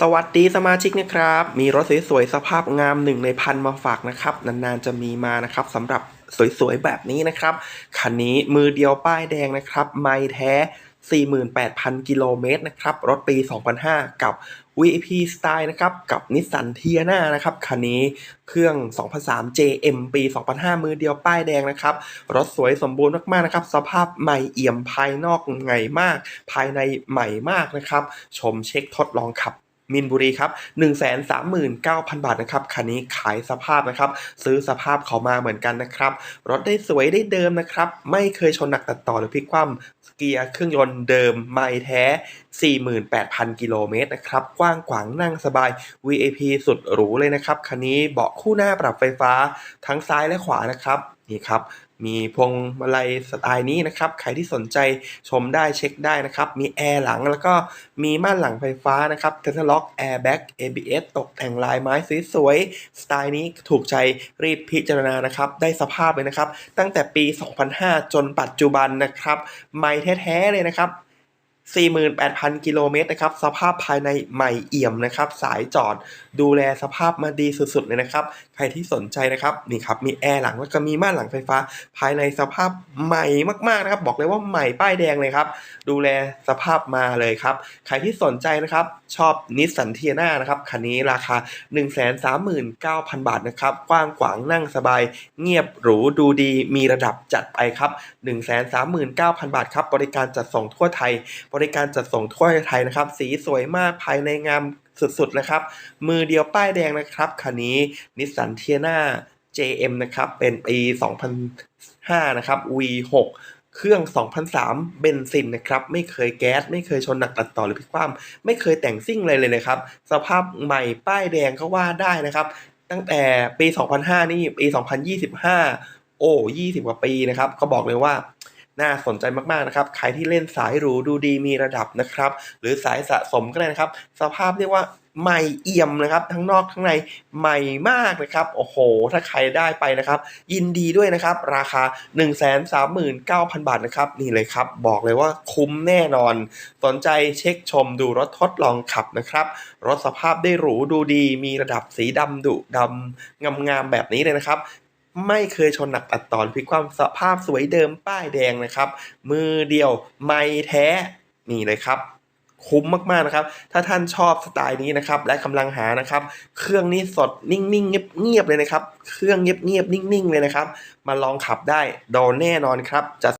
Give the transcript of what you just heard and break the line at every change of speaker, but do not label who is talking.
สวัสดีสมาชิกนะครับ มีรถสวยๆสภาพงามหนึ่งในพันมาฝากนะครับ นานๆจะมีมานะครับสำหรับสวยๆแบบนี้นะครับ คันนี้มือเดียวป้ายแดงนะครับ ไม่แท้ 48,000 กิโลเมตรนะครับ รถปี 2005 กับ VIP Style นะครับ กับนิสสันเทียนานะครับ คันนี้เครื่อง 2003 JM ปี 2005 มือเดียวป้ายแดงนะครับ รถสวยสมบูรณ์มาก ๆ นะครับ สภาพใหม่เอี่ยมภายนอกไงมาก ภายในใหม่มากนะครับ ชมเช็คทดลองขับ มินบุรีครับ 139,000 บาทนะครับ คันนี้ขายสภาพนะครับ ซื้อสภาพเขามาเหมือนกันนะครับ รถได้สวยได้เดิมนะครับ ไม่เคยชนหนักตัดต่อหรือพลิกคว่ำเกียร์เครื่องยนต์เดิมไม่แท้ 48,000 กิโลเมตรนะครับ กว้างขวางนั่งสบาย VIP สุดหรูเลยนะครับ คันนี้เบาะคู่หน้าปรับไฟฟ้าทั้งซ้ายและขวานะครับ นี่ครับ มีพวงมาลัยสไตล์นี้นะครับ ใครที่สนใจชมได้เช็คได้นะครับ มีแอร์หลังแล้วก็มีม่านหลังไฟฟ้านะครับเทเลล็อกแอร์แบ็ก ABS ตกแต่งลายไม้สวยๆสไตล์นี้ถูกใจรีบพิจารณานะครับ ได้สภาพเลยนะครับ ตั้งแต่ปี 2005 จนปัจจุบันนะครับใหม่แท้ๆเลยนะครับ 48,000 กิโลเมตรนะครับ สภาพภายในใหม่เอี่ยมนะครับ สายจอดดูแลสภาพมาดีสุดๆเลยนะครับ ใครที่สนใจนะครับนี่ครับมีแอร์หลังแล้วก็มีม่านหลังไฟฟ้า ภายในสภาพใหม่มากๆนะครับ บอกเลยว่าใหม่ป้ายแดงเลยครับ ดูแลสภาพมาเลยครับ ใครที่สนใจนะครับ ชอบนิสสันเทียนานะครับคันนี้ราคา 139,000 บาทนะครับ กว้างขวางนั่งสบาย เงียบหรูดูดีมีระดับจัดไปครับ 139,000 บาทครับบริการจัดส่งทั่วไทยบริการจัดส่งทั่วไทยนะครับ สีสวยมากภายในงามสุดๆนะครับ มือเดียวป้ายแดงนะครับคันนี้นิสสันเทียนา JM นะครับเป็นปี2005นะครับ V6 เครื่อง 2003 เบนซินนะครับ ไม่เคยแก๊ส ไม่เคยชนหนักตัดต่อหรือพลิกคว่ำไม่เคยแต่งซิ่งเลยเลยนะครับ สภาพใหม่ป้ายแดงก็ว่าได้นะครับ ตั้งแต่ปี 2005 นี่ปี 2025 โอ้ 20 กว่าปีนะครับ ก็บอกเลยว่า น่าสนใจมากๆนะครับ ใครที่เล่นสายหรูดูดีมีระดับนะครับ หรือสายสะสมก็ได้นะครับ สภาพเรียกว่าใหม่เอี่ยมนะครับ ทั้งนอกทั้งในใหม่มากนะครับ โอ้โห ถ้าใครได้ไปนะครับ ยินดีด้วยนะครับ ราคา 139,000 บาทนะครับ นี่เลยครับ บอกเลยว่าคุ้มแน่นอน สนใจเช็คชมดูรถทดลองขับนะครับ รถสภาพได้หรูดูดี มีระดับสีดำดุดำงามๆแบบนี้เลยนะครับ ไม่เคยชนหนักตัดต่อพลิกความสภาพสวยเดิมป้ายแดงนะครับ มือเดียวไม่แท้นี่เลยครับ คุ้มมากๆนะครับ ถ้าท่านชอบสไตล์นี้นะครับ และกำลังหานะครับ เครื่องนี้สดนิ่งๆเงียบๆเลยนะครับ เครื่องเงียบๆนิ่งๆเลยนะครับ มาลองขับได้โดนแน่นอนครับ จะ